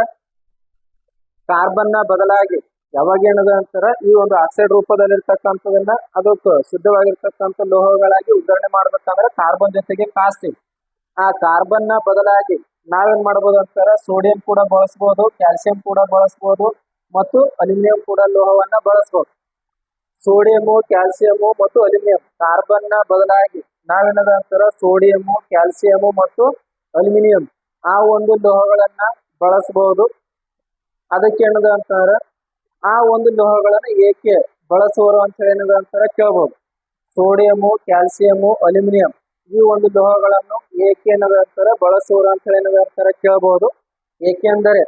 ಕಾರ್ಬನ್ನ ಬದಲಾಗಿ ಯಾವಾಗ ಏನದ ಅಂತಾರ? ಈ ಒಂದು ಆಕ್ಸೈಡ್ ರೂಪದಲ್ಲಿರ್ತಕ್ಕಂಥದನ್ನ ಅದಕ್ಕೆ ಶುದ್ಧವಾಗಿರ್ತಕ್ಕಂಥ ಲೋಹಗಳಾಗಿ ಉದಾಹರಣೆ ಮಾಡ್ಬೇಕಂದ್ರೆ ಕಾರ್ಬನ್ ಜೊತೆಗೆ ಕಾಸ್ಟಿಂಗ್ ಆ ಕಾರ್ಬನ್ನ ಬದಲಾಗಿ ನಾವೇನ್ ಮಾಡ್ಬೋದು ಅಂತಾರ? ಸೋಡಿಯಂ ಕೂಡ ಬಳಸ್ಬೋದು ಕ್ಯಾಲ್ಸಿಯಂ ಕೂಡ ಬಳಸ್ಬೋದು. ಮತ್ತು ಅಲ್ಯೂಮಿನಿಯಂ ಕೂಡ ಲೋಹವನ್ನ ಬಳಸಬಹುದು ಸೋಡಿಯಮು ಕ್ಯಾಲ್ಸಿಯಮು ಮತ್ತು ಅಲ್ಯೂಮಿನಿಯಂ. ಕಾರ್ಬನ್ನ ಬದಲಾಗಿ ನಾವೇನದ ಅಂತಾರ ಸೋಡಿಯಮು ಕ್ಯಾಲ್ಸಿಯಮು ಮತ್ತು ಅಲ್ಯೂಮಿನಿಯಂ. ಆ ಒಂದು ಲೋಹಗಳನ್ನ ಬಳಸಬಹುದು ಅದಕ್ಕೆ ಏನದ ಅಂತಾರ ಆ ಒಂದು ಲೋಹಗಳನ್ನ ಏಕೆ ಬಳಸುವರು ಅಂತ ಹೇಳಿ ಏನದ ಅಂತಾರ ಕೇಳಬಹುದು ಸೋಡಿಯಮು ಕ್ಯಾಲ್ಸಿಯಮು ಅಲ್ಯೂಮಿನಿಯಂ ಈ ಒಂದು ಲೋಹಗಳನ್ನು ಏಕೆ ಏನದ ಅಂತಾರ ಬಳಸುವರು ಅಂತ ಹೇಳಿ ಏನದ ಅಂತಾರ ಕೇಳ್ಬೋದು. ಏಕೆಂದರೆ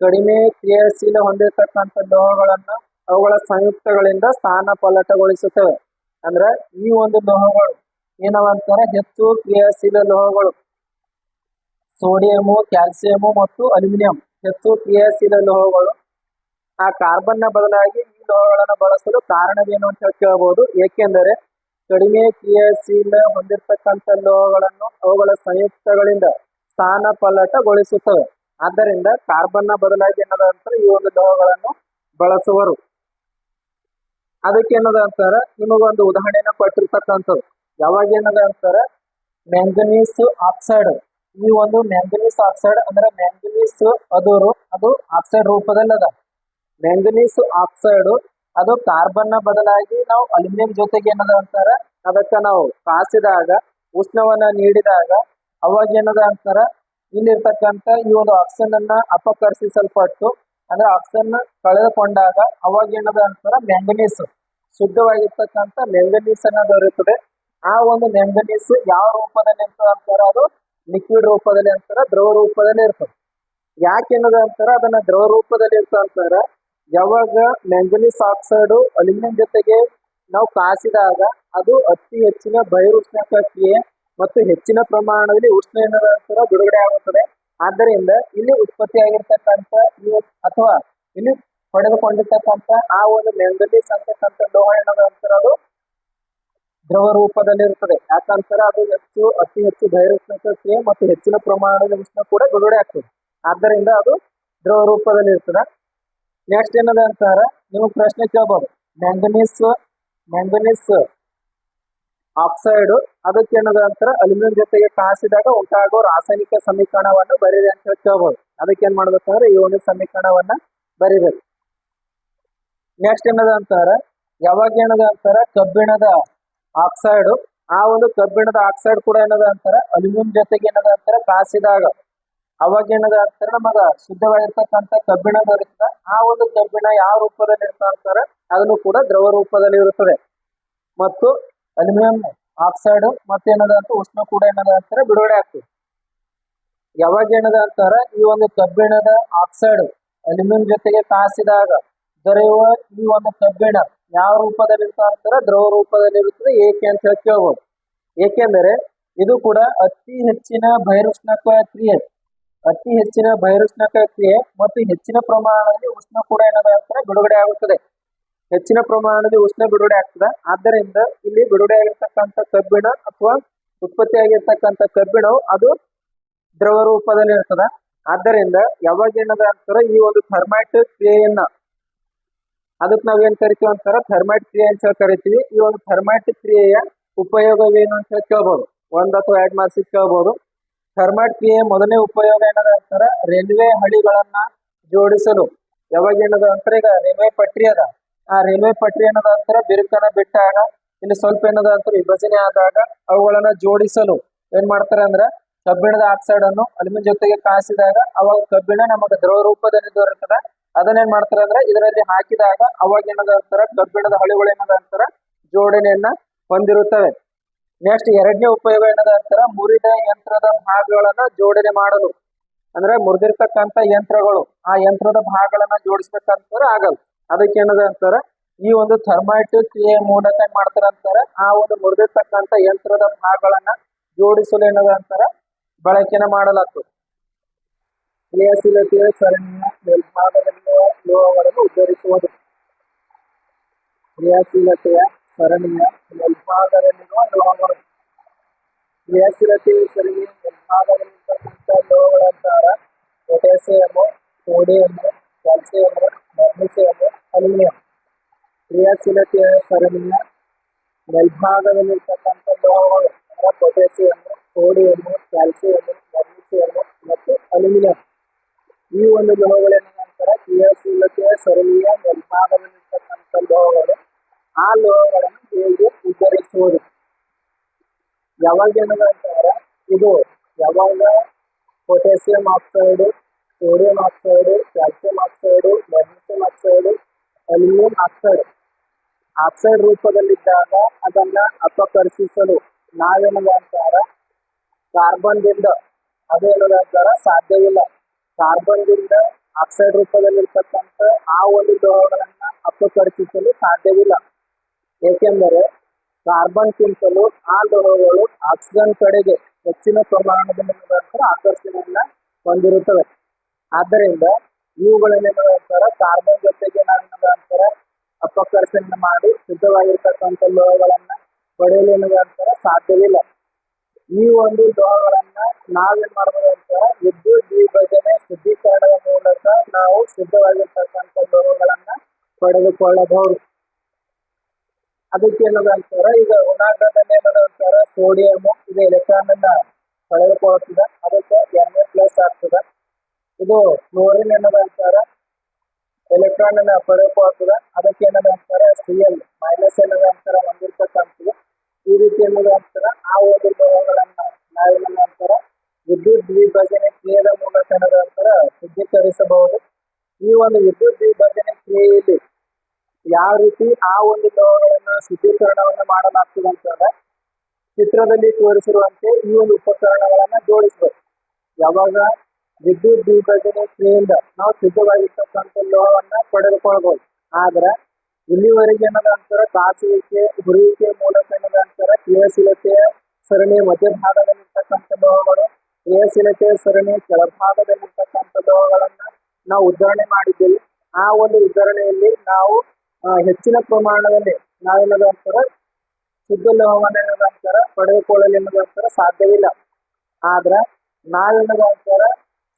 ಕಡಿಮೆ ಕ್ರಿಯಾಶೀಲ ಹೊಂದಿರತಕ್ಕಂಥ ಲೋಹಗಳನ್ನು ಅವುಗಳ ಸಂಯುಕ್ತಗಳಿಂದ ಸ್ಥಾನ ಪಲ್ಲಟಗೊಳಿಸುತ್ತವೆ. ಅಂದ್ರೆ ಈ ಒಂದು ಲೋಹಗಳು ಏನವ ಅಂತಾರೆ ಹೆಚ್ಚು ಕ್ರಿಯಾಶೀಲ ಲೋಹಗಳು. ಸೋಡಿಯಂ ಕ್ಯಾಲ್ಸಿಯಂ ಮತ್ತು ಅಲ್ಯೂಮಿನಿಯಂ ಹೆಚ್ಚು ಕ್ರಿಯಾಶೀಲ ಲೋಹಗಳು. ಆ ಕಾರ್ಬನ್ನ ಬದಲಾಗಿ ಈ ಲೋಹಗಳನ್ನು ಬಳಸಲು ಕಾರಣವೇನು ಅಂತ ಕೇಳಬಹುದು ಏಕೆಂದರೆ ಕಡಿಮೆ ಕ್ರಿಯಾಶೀಲ ಹೊಂದಿರತಕ್ಕಂಥ ಲೋಹಗಳನ್ನು ಅವುಗಳ ಸಂಯುಕ್ತಗಳಿಂದ ಸ್ಥಾನ ಪಲ್ಲಟಗೊಳಿಸುತ್ತವೆ. ಆದ್ದರಿಂದ ಕಾರ್ಬನ್ನ ಬದಲಾಗಿ ಏನದ ಅಂತಾರೆ ಈ ಒಂದು ಲೋಹಗಳನ್ನು ಬಳಸುವರು. ಅದಕ್ಕೆ ಏನದ ಅಂತಾರ ನಿಮಗೊಂದು ಉದಾಹರಣೆನ ಕೊಟ್ಟಿರ್ತಕ್ಕಂಥದ್ದು. ಯಾವಾಗ ಏನದ ಅಂತಾರ ಮ್ಯಾಂಗನೀಸ್ ಆಕ್ಸೈಡ್. ಈ ಒಂದು ಮ್ಯಾಂಗನೀಸ್ ಆಕ್ಸೈಡ್ ಅಂದ್ರೆ ಮ್ಯಾಂಗನೀಸ್ ಅದುರು ಅದು ಆಕ್ಸೈಡ್ ರೂಪದಲ್ಲಿ ಅದ ಮ್ಯಾಂಗನೀಸ್ ಆಕ್ಸೈಡ್, ಅದು ಕಾರ್ಬನ್ನ ಬದಲಾಗಿ ನಾವು ಅಲ್ಯೂಮಿನಿಯಂ ಜೊತೆಗೆ ಏನದ ಅಂತಾರ ಅದಕ್ಕ ನಾವು ಕಾಸಿದಾಗ, ಉಷ್ಣವನ್ನ ನೀಡಿದಾಗ, ಅವಾಗ ಏನದ ಅಂತಾರ ಇಲ್ಲಿರ್ತಕ್ಕಂಥ ಈ ಒಂದು ಆಕ್ಸನ್ ಅನ್ನ ಅಪಕರ್ಷಿಸಲ್ಪಟ್ಟು, ಅಂದ್ರೆ ಆಕ್ಸನ್ ಕಳೆದುಕೊಂಡಾಗ ಅವಾಗ ಏನದ ಅಂತಾರ? ಮ್ಯಾಂಗನೀಸ್ ಶುದ್ಧವಾಗಿರ್ತಕ್ಕಂಥ ಮ್ಯಾಂಗನೀಸ್ ಅನ್ನ ದೊರೆಯುತ್ತದೆ. ಆ ಒಂದು ಮ್ಯಾಂಗನೀಸ್ ಯಾವ ರೂಪದಲ್ಲಿ ಇರ್ತದೆ ಅಂತಾರ? ಅದು ಲಿಕ್ವಿಡ್ ರೂಪದಲ್ಲಿ ಅಂತಾರ, ದ್ರವ ರೂಪದಲ್ಲಿ ಇರ್ತದೆ. ಯಾಕೆ ಏನದ ಅಂತಾರ? ಅದನ್ನ ದ್ರವ ರೂಪದಲ್ಲಿ ಇರ್ತ ಅಂತಾರ. ಯಾವಾಗ ಮ್ಯಾಂಗನೀಸ್ ಆಕ್ಸೈಡ್ ಅಲ್ಯೂಮಿನಿಯಂ ಜೊತೆಗೆ ನಾವು ಕಾಸಿದಾಗ ಅದು ಅತಿ ಹೆಚ್ಚಿನ ಬಯರು ಕ್ರಿಯೆ ಮತ್ತು ಹೆಚ್ಚಿನ ಪ್ರಮಾಣದಲ್ಲಿ ಉಷ್ಣ ಅಂತಾರ ಬಿಡುಗಡೆ ಆಗುತ್ತದೆ. ಆದ್ದರಿಂದ ಇಲ್ಲಿ ಉತ್ಪತ್ತಿಯಾಗಿರ್ತಕ್ಕಂಥ ಅಥವಾ ಇಲ್ಲಿ ಪಡೆದುಕೊಂಡಿರ್ತಕ್ಕಂಥ ಆ ಒಂದು ನೆಲದಲ್ಲಿ ಸಂತಕ್ಕಂಥ ಲೋಹ ಏನದ ಅಂತಾರ ಅದು ದ್ರವ ರೂಪದಲ್ಲಿ ಇರ್ತದೆ ಯಾಕಂತಾರೆ ಅದು ಹೆಚ್ಚು, ಅತಿ ಹೆಚ್ಚು ಧೈರ್ಯ ಮತ್ತು ಹೆಚ್ಚಿನ ಪ್ರಮಾಣದ ಉಷ್ಣ ಕೂಡ ಬಿಡುಗಡೆ ಆಗ್ತದೆ. ಆದ್ದರಿಂದ ಅದು ದ್ರವ ರೂಪದಲ್ಲಿ ಇರ್ತದೆ ನೆಕ್ಸ್ಟ್ ಏನದ ಅಂತಾರ? ನೀವು ಪ್ರಶ್ನೆ ಕೇಳ್ಬೋದು. ಮ್ಯಾಂಗನೀಸ್ ಮ್ಯಾಂಗನೀಸ್ ಆಕ್ಸೈಡ್, ಅದಕ್ಕೆ ಏನದ ಅಂತಾರ ಅಲ್ಯೂಮಿನಿಯಂ ಜೊತೆಗೆ ಕಾಸಿದಾಗ ಉಂಟಾಗೋ ರಾಸಾಯನಿಕ ಸಮೀಕರಣವನ್ನು ಬರೀರಿ ಅಂತ ಹೇಳಿ ಕೇಳ್ಬೋದು. ಅದಕ್ಕೆ ಏನ್ ಮಾಡ್ಬೇಕಂದ್ರೆ ಈ ಒಂದು ಸಮೀಕರಣವನ್ನ ಬರಿಬೇಕು. ನೆಕ್ಸ್ಟ್ ಏನದ ಅಂತಾರೆ? ಯಾವಾಗ ಏನದ ಅಂತಾರೆ? ಕಬ್ಬಿಣದ ಆಕ್ಸೈಡ್. ಆ ಒಂದು ಕಬ್ಬಿಣದ ಆಕ್ಸೈಡ್ ಕೂಡ ಏನದ ಅಂತಾರೆ? ಅಲ್ಯೂಮಿನಿಯಂ ಜೊತೆಗೆ ಏನದ ಅಂತಾರೆ? ಕಾಸಿದಾಗ. ಅವಾಗ ಏನದ ಅಂತಾರೆ? ನಮಗ ಶುದ್ಧವಾಗಿರ್ತಕ್ಕಂಥ ಕಬ್ಬಿಣ ಆ ಒಂದು ಕಬ್ಬಿಣ ಯಾವ ರೂಪದಲ್ಲಿ ಇರ್ತಾ ಅಂತಾರೆ? ಅದನ್ನು ಕೂಡ ದ್ರವ ರೂಪದಲ್ಲಿ ಇರುತ್ತದೆ. ಮತ್ತು ಅಲ್ಯೂಮಿನಿಯಂ ಆಕ್ಸೈಡ್ ಮತ್ತೇನದ ಅಂತ ಉಷ್ಣ ಕೂಡ ಏನದ ಅಂತಾರೆ ಬಿಡುಗಡೆ ಆಗ್ತದೆ. ಯಾವಾಗ ಏನದ ಅಂತಾರ ಈ ಒಂದು ಕಬ್ಬಿಣದ ಆಕ್ಸೈಡ್ ಅಲ್ಯೂಮಿನಿಯಂ ಜೊತೆಗೆ ಕಾಸಿದಾಗ ದೊರೆಯುವ ಈ ಒಂದು ಕಬ್ಬಿಣ ಯಾವ ರೂಪದಲ್ಲಿ ಇರ್ತಾ ಅಂತಾರ ದ್ರವ ರೂಪದಲ್ಲಿ ಇರುತ್ತದೆ, ಏಕೆ ಅಂತ ಹೇಳಿ ಕೇಳ್ಬೋದು. ಏಕೆಂದರೆ ಇದು ಕೂಡ ಅತಿ ಹೆಚ್ಚಿನ ಬಹಿರುಷ್ಣಕ ಕ್ರಿಯೆ. ಅತಿ ಹೆಚ್ಚಿನ ಬಹಿರುಷ್ಣಕ ಕ್ರಿಯೆ ಮತ್ತು ಹೆಚ್ಚಿನ ಪ್ರಮಾಣದಲ್ಲಿ ಉಷ್ಣ ಕೂಡ ಏನದ ಅಂತಾರೆ ಬಿಡುಗಡೆ ಆಗುತ್ತದೆ. ಹೆಚ್ಚಿನ ಪ್ರಮಾಣದಲ್ಲಿ ಉಷ್ಣ ಬಿಡುಗಡೆ ಆಗ್ತದೆ. ಆದ್ದರಿಂದ ಇಲ್ಲಿ ಬಿಡುಗಡೆ ಆಗಿರ್ತಕ್ಕಂಥ ಕಬ್ಬಿಣ ಅಥವಾ ಉತ್ಪತ್ತಿ ಆಗಿರ್ತಕ್ಕಂಥ ಕಬ್ಬಿಣವು ಅದು ದ್ರವ ರೂಪದಲ್ಲಿ ಇರ್ತದ. ಆದ್ದರಿಂದ ಯಾವಾಗ ಏನದ ಅಂತಾರ, ಈ ಒಂದು ಥರ್ಮೈಟ್ ಕ್ರಿಯೆಯನ್ನ ಅದಕ್ಕೆ ನಾವೇನ್ ಕರಿತೀವಿ ಅಂತಾರ, ಥರ್ಮೈಟ್ ಕ್ರಿಯೆ ಅಂತ ಹೇಳಿ ಕರಿತೀವಿ. ಈ ಒಂದು ಥರ್ಮೈಟ್ ಕ್ರಿಯೆಯ ಉಪಯೋಗವೇನು ಅಂತ ಹೇಳಿ ಕೇಳ್ಬೋದು. ಒಂದ್ ಅಥವಾ ಎರಡ್ ಮಾರ್ಸಿ ಕೇಳ್ಬೋದು. ಥರ್ಮೈಟ್ ಕ್ರಿಯೆಯ ಮೊದಲನೇ ಉಪಯೋಗ ಏನದ ಅಂತಾರ, ರೈಲ್ವೆ ಹಳಿಗಳನ್ನ ಜೋಡಿಸಲು. ಯಾವಾಗ ಏನದ ಅಂತಾರ, ಈಗ ರೈಲ್ವೆ ಪಟ್ರಿ ಅದ. ಆ ರೈಲ್ವೆ ಪಟ್ರಿ ಏನದ ಅಂತರ ಬಿರುಕನ ಬಿಟ್ಟಾಗ ಇಲ್ಲಿ ಸ್ವಲ್ಪ ಏನದ ಅಂತಾರ ವಿಭಜನೆ ಆದಾಗ ಅವುಗಳನ್ನ ಜೋಡಿಸಲು ಏನ್ ಮಾಡ್ತಾರೆ ಅಂದ್ರ ಕಬ್ಬಿಣದ ಆಕ್ಸೈಡ್ ಅನ್ನು ಅಲ್ಯೂಮಿನಿಯಂ ಜೊತೆಗೆ ಕಾಯಿಸಿದಾಗ ಅವಾಗ ಕಬ್ಬಿಣ ನಮಗೆ ದ್ರವ ರೂಪದಲ್ಲಿ ದೊರಕದ. ಅದನ್ನೇನ್ ಮಾಡ್ತಾರೆ ಅಂದ್ರೆ ಇದರಲ್ಲಿ ಹಾಕಿದಾಗ ಅವಾಗ ಏನದ ಅಂತಾರ, ಕಬ್ಬಿಣದ ಹಳಿಗಳು ಏನದ ಅಂತಾರ, ಜೋಡಣೆಯನ್ನ ಹೊಂದಿರುತ್ತವೆ. ನೆಕ್ಸ್ಟ್ ಎರಡನೇ ಉಪಯೋಗ ಏನದ ಅಂತಾರ, ಮುರಿದ ಯಂತ್ರದ ಭಾಗಗಳನ್ನ ಜೋಡಣೆ ಮಾಡಲು. ಅಂದ್ರೆ ಮುರಿದಿರ್ತಕ್ಕಂಥ ಯಂತ್ರಗಳು, ಆ ಯಂತ್ರದ ಭಾಗಗಳನ್ನ ಜೋಡಿಸ್ಬೇಕಂತ ಆಗಲ್ಲ. ಅದಕ್ಕೆ ಏನದ ಅಂತಾರ? ಈ ಒಂದು ಥರ್ಮೈಟ್ ಕ್ರಿಯೆ ಮೂಲಕ ಏನ್ ಮಾಡ್ತಾರ ಅಂತಾರ. ಆ ಒಂದು ಮುರಿದಿರ್ತಕ್ಕಂಥ ಯಂತ್ರದ ಭಾಗಗಳನ್ನ ಜೋಡಿಸಲು ಏನದ ಅಂತಾರ? ಬಳಕೆನ ಮಾಡಲಾಗ್ತದೆ. ಕ್ರಿಯಾಶೀಲತೆಯ ಸರಣಿಯ ಲೋಹಗಳನ್ನು ಉದ್ಧರಿಸುವುದು. ಕ್ರಿಯಾಶೀಲತೆಯ ಸರಣಿಯ ಮೇಲ್ಭಾಗದಲ್ಲಿರುವ ಲೋಹಗಳು ಕ್ರಿಯಾಶೀಲತೆಯ ಸರಣಿಯ ಮೇಲ್ಭಾಗದಲ್ಲಿರ್ತಕ್ಕಂಥ ಲೋಹಗಳಂತಾರ potassium sodium calcium magnesium aluminium ಕ್ರಿಯಾಶೀಲತೆಯ ಸರಣಿಯ ಮೇಲ್ಭಾಗದಲ್ಲಿರ್ತಕ್ಕಂಥ ಲೋಹಗಳು ಅಂದ್ರೆ ಪೊಟ್ಯಾಸಿಯಂ ಸೋಡಿಯಂ ಕ್ಯಾಲ್ಸಿಯಂ ಮ್ಯಾಗ್ನೀಸಿಯಂ ಮತ್ತು ಅಲ್ಯೂಮಿನಿಯಂ ಈ ಒಂದು ಲೋಹಗಳಿನ ನಂತರ ಕ್ರಿಯಾಶೀಲತೆಯ ಸರಣಿಯ ಮೇಲ್ಭಾಗದಲ್ಲಿರ್ತಕ್ಕಂಥ ಲೋಹಗಳು ಆ ಲೋಹಗಳನ್ನು ಹೇಗೆ ಉದ್ಧರಿಸುವುದು ಯಾವಾಗ ಏನದ ಅಂತಾರ ಇದು ಯಾವಾಗ potassium oxide sodium oxide, calcium oxide magnesium oxide, aluminium oxide. Oxide ರೂಪದಲ್ಲಿದ್ದಾಗ ಅದನ್ನ ಅಪಕರ್ಷಿಸಲು ನಾವೇನದ ಅಂತಾರ? ಕಾರ್ಬನ್ದಿಂದ ಅದೇನದ ಅಂತಾರ? ಸಾಧ್ಯವಿಲ್ಲ ಕಾರ್ಬನ್ದಿಂದ ಆಕ್ಸೈಡ್ ರೂಪದಲ್ಲಿರ್ತಕ್ಕಂಥ ಆ ಒಂದು ಲೋಹಗಳನ್ನ ಅಪಕರ್ಷಿಸಲು ಸಾಧ್ಯವಿಲ್ಲ ಏಕೆಂದರೆ ಕಾರ್ಬನ್ಗಿಂತಲೂ ಆ ಲೋಹಗಳು ಆಕ್ಸಿಜನ್ ಕಡೆಗೆ ಹೆಚ್ಚಿನ ಪ್ರಮಾಣದಲ್ಲಿ ಆಕರ್ಷಣೆಯನ್ನ ಹೊಂದಿರುತ್ತವೆ. ಆದ್ದರಿಂದ ಇವುಗಳನ್ನೇನಂತಾರ ಕಾರ್ಬನ್ ಜೊತೆಗೆ ನಾವೇನದ ಅಂತಾರ ಅಪಕರ್ಷಣೆ ಮಾಡಿ ಶುದ್ಧವಾಗಿರ್ತಕ್ಕಂಥ ಲೋಹಗಳನ್ನ ಪಡೆಯಲು ಏನದಂತಾರ ಸಾಧ್ಯವಿಲ್ಲ ಈ ಒಂದು ಲೋಹಗಳನ್ನ ನಾವೇನ್ ಮಾಡಬಹುದು ಅಂತಾರ ವಿದ್ಯುತ್ ವಿಭಜನೆ ಶುದ್ಧೀಕರಣದ ಮೂಲಕ ನಾವು ಶುದ್ಧವಾಗಿರ್ತಕ್ಕಂಥ ಲೋಹಗಳನ್ನ ಪಡೆದುಕೊಳ್ಳಬಹುದು. ಅದಕ್ಕೆ ಅಂತಾರ, ಈಗ ಉಣಾಗದಲ್ಲಿ ಏನದ ಅಂತಾರ ಸೋಡಿಯಂ ಇದು ಎಲೆಕ್ಟ್ರಾನ್ ಅನ್ನ ಪಡೆದುಕೊಳ್ಳುತ್ತದೆ. ಅದಕ್ಕೆ ಎನ್ ಎ ಪ್ಲಸ್ ಆಗ್ತದ. ಇದು ಫ್ಲೋರಿನ್ ಏನದ ಅಂತಾರ ಎಲೆಕ್ಟ್ರಾನ್ ಅನ್ನ ಪಡೆದುಕೊಳ್ಳುತ್ತದೆ ಅದಕ್ಕೆ ಏನದ ಅಂತಾರ ಸಿ ಎಲ್ ಮೈನಸ್ ಏನದ ಅಂತಾರ ಹೊಂದಿರ್ತಕ್ಕಂಥದ್ದು. ಈ ರೀತಿ ಏನದ ಅಂತಾರ ಆ ಒಂದು ಲೋಹಗಳನ್ನ ನಾವೇನದ ಅಂತಾರ ವಿದ್ಯುತ್ ದ್ವಿಭಜನೆ ಕ್ರಿಯೆಯ ಮೂಲಕ ಏನದ ಅಂತಾರ ಶುದ್ಧೀಕರಿಸಬಹುದು. ಈ ಒಂದು ವಿದ್ಯುತ್ ದ್ವಿಭಜನೆ ಕ್ರಿಯೆಯಲ್ಲಿ ಯಾವ ರೀತಿ ಆ ಒಂದು ಲೋಹಗಳನ್ನ ಶುದ್ಧೀಕರಣವನ್ನು ಮಾಡಲಾಗ್ತದೆ ಅಂತಂದ್ರೆ ಚಿತ್ರದಲ್ಲಿ ತೋರಿಸಿರುವಂತೆ ಈ ಒಂದು ಉಪಕರಣಗಳನ್ನ ಜೋಡಿಸಬೇಕು. ಯಾವಾಗ? ವಿದ್ಯುತ್ ವಿಭಜನೆ ಕ್ರಿಯೆಯಿಂದ ನಾವು ಸಿದ್ಧವಾಗಿರ್ತಕ್ಕಂಥ ಲೋಹವನ್ನ ಪಡೆದುಕೊಳ್ಬಹುದು ಆದ್ರೆ, ಇಲ್ಲಿವರೆಗೆ ಏನದ ಅಂತಾರ? ಕಾಸುವಿಕೆ ಹುರಿಯುವಿಕೆ ಮೂಲಕ ಏನದ ಅಂತಾರ? ಕ್ರಿಯಾಶೀಲತೆಯ ಸರಣಿ ಮಧ್ಯಭಾಗದಲ್ಲಿರ್ತಕ್ಕಂಥ ಲೋಹಗಳು ಕ್ರಿಯಾಶೀಲತೆಯ ಸರಣಿ ಕೆಳಭಾಗದಲ್ಲಿರ್ತಕ್ಕಂಥ ಲೋಹಗಳನ್ನ ನಾವು ಉದ್ಧರಣೆ ಮಾಡಿದ್ದೇವೆ. ಆ ಒಂದು ಉದಾಹರಣೆಯಲ್ಲಿ ನಾವು ಹೆಚ್ಚಿನ ಪ್ರಮಾಣದಲ್ಲಿ ನಾವೇನದ ಅಂತಾರ? ಶುದ್ಧ ಲೋಹವನ್ನ ಏನದ ಅಂತಾರ? ಪಡೆದುಕೊಳ್ಳಲು ಏನದ ಅಂತಾರ ಸಾಧ್ಯವಿಲ್ಲ. ಆದ್ರ ನಾವೇನದ ಅಂತಾರ?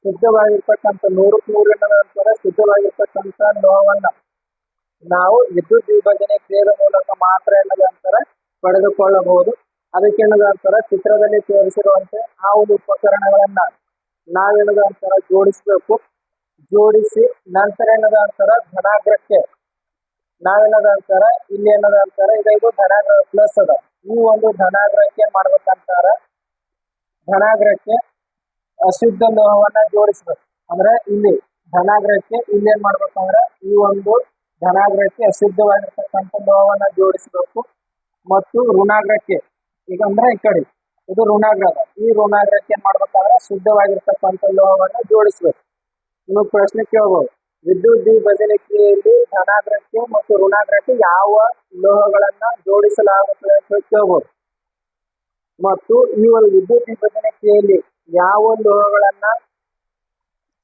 ಶುದ್ಧವಾಗಿರ್ತಕ್ಕಂಥ ನೂರಕ್ಕೆ ನಂತರ ಶುದ್ಧವಾಗಿರ್ತಕ್ಕಂಥ ನೋವನ್ನ ನಾವು ವಿದ್ಯುತ್ ವಿಭಜನೆ ಕ್ರಿಯೆಯ ಮೂಲಕ ಮಾತ್ರ ಎಲ್ಲದ ಅಂತಾರ ಪಡೆದುಕೊಳ್ಳಬಹುದು. ಅದಕ್ಕೆ ಏನದ ಅಂತಾರ ಚಿತ್ರದಲ್ಲಿ ತೋರಿಸಿರುವಂತೆ ಆ ಒಂದು ಉಪಕರಣಗಳನ್ನ ನಾವೇನದ ಜೋಡಿಸಬೇಕು ಜೋಡಿಸ್ಬೇಕು. ಜೋಡಿಸಿ ನಂತರ ಏನದ ಅಂತಾರ ಧನಾಗ್ರಕ್ಕೆ ನಾವೇನದ ಅಂತಾರ ಇಲ್ಲಿ ಏನದ ಅಂತಾರ ಈಗ ಇದು ಧನಾಗ್ರಹ ಪ್ಲಸ್ ಅದ. ಈ ಒಂದು ಧನಾಗ್ರಹಕ್ಕೆ ಮಾಡ್ಬೇಕಂತಾರ? ಧನಾಗ್ರಹಕ್ಕೆ ಅಶುದ್ಧ ಲೋಹವನ್ನ ಜೋಡಿಸ್ಬೇಕು. ಅಂದ್ರೆ ಇಲ್ಲಿ ಧನಾಗ್ರಹಕ್ಕೆ ಇಲ್ಲಿ ಏನ್ ಮಾಡ್ಬೇಕಂದ್ರೆ ಈ ಒಂದು ಧನಾಗ್ರಹಕ್ಕೆ ಅಶುದ್ಧವಾಗಿರ್ತಕ್ಕಂಥ ಲೋಹವನ್ನ ಜೋಡಿಸಬೇಕು. ಮತ್ತು ಋಣಾಗ್ರಹಕ್ಕೆ, ಈಗ ಅಂದ್ರೆ ಈ ಕಡೆ ಇದು ಋಣಾಗ್ರಹ. ಈ ಋಣಾಗ್ರಹಕ್ಕೆ ಏನ್ ಮಾಡ್ಬೇಕಂದ್ರೆ ಶುದ್ಧವಾಗಿರ್ತಕ್ಕಂಥ ಲೋಹವನ್ನ ಜೋಡಿಸ್ಬೇಕು. ನೀವು ಪ್ರಶ್ನೆ ಕೇಳ್ಬೋದು. ವಿದ್ಯುತ್ ದ್ವಿಭಜನೆ ಕ್ರಿಯೆಯಲ್ಲಿ ಧನಾಗ್ರಹಕ್ಕೆ ಮತ್ತು ಋಣಾಗ್ರಹಕ್ಕೆ ಯಾವ ಲೋಹಗಳನ್ನ ಜೋಡಿಸಲಾಗುತ್ತದೆ ಅಂತ ಕೇಳ್ಬೋದು. ಮತ್ತು ಈ ಒಂದು ವಿದ್ಯುತ್ ವಿಭಜನೆ ಯಾವ ಲೋಹಗಳನ್ನ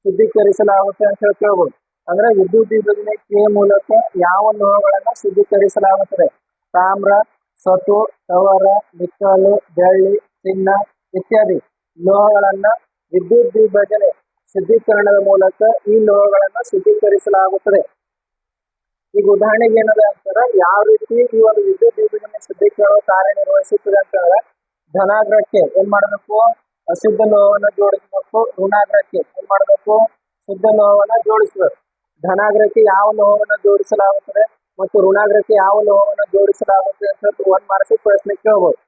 ಶುದ್ಧೀಕರಿಸಲಾಗುತ್ತೆ ಅಂತ ಹೇಳಿ ಕೇಳ್ಬೋದು. ಅಂದ್ರೆ ವಿದ್ಯುತ್ ವಿಭಜನೆ ಕ್ರಿಯೆ ಮೂಲಕ ಯಾವ ಲೋಹಗಳನ್ನ ಶುದ್ಧೀಕರಿಸಲಾಗುತ್ತದೆ? ತಾಮ್ರ ಸತು ತವರ, ಮಿಕ್ಕಲು, ಬೆಳ್ಳಿ, ಚಿನ್ನ ಇತ್ಯಾದಿ. ಲೋಹಗಳನ್ನ ವಿದ್ಯುತ್ ವಿಭಜನೆ ಶುದ್ಧೀಕರಣದ ಮೂಲಕ ಈ ಲೋಹಗಳನ್ನ ಶುದ್ಧೀಕರಿಸಲಾಗುತ್ತದೆ. ಈಗ ಉದಾಹರಣೆಗೆ ಏನದ ಅಂತಾರ, ಯಾವ ರೀತಿ ಈ ಒಂದು ವಿದ್ಯುತ್ ವಿಭಜನೆ ಶುದ್ಧೀಕರಣ ಕಾರ್ಯನಿರ್ವಹಿಸುತ್ತದೆ ಅಂತಂದ್ರೆ ಧನಾಗ್ರಹಕ್ಕೆ ಏನ್ ಮಾಡಬೇಕು? ಅಶುದ್ಧ ಲೋಹವನ್ನು ಜೋಡಿಸಬೇಕು, ಋಣಾಗ್ರಹಕ್ಕೆ ಏನ್ ಮಾಡಬೇಕು? ಶುದ್ಧ ಲೋಹವನ್ನ ಜೋಡಿಸಬೇಕು. ಧನಾಗ್ರಹಕ್ಕೆ ಯಾವ ಲೋಹವನ್ನ ಜೋಡಿಸಲಾಗುತ್ತದೆ ಮತ್ತು ಋಣಾಗ್ರಹಕ್ಕೆ ಯಾವ ಲೋಹವನ್ನ ಜೋಡಿಸಲಾಗುತ್ತದೆ ಅಂತ ಒಂದ್ ಮಾರ್ಕ್ಸ್ ಪ್ರಶ್ನೆ ಕೇಳ್ಬೋದು.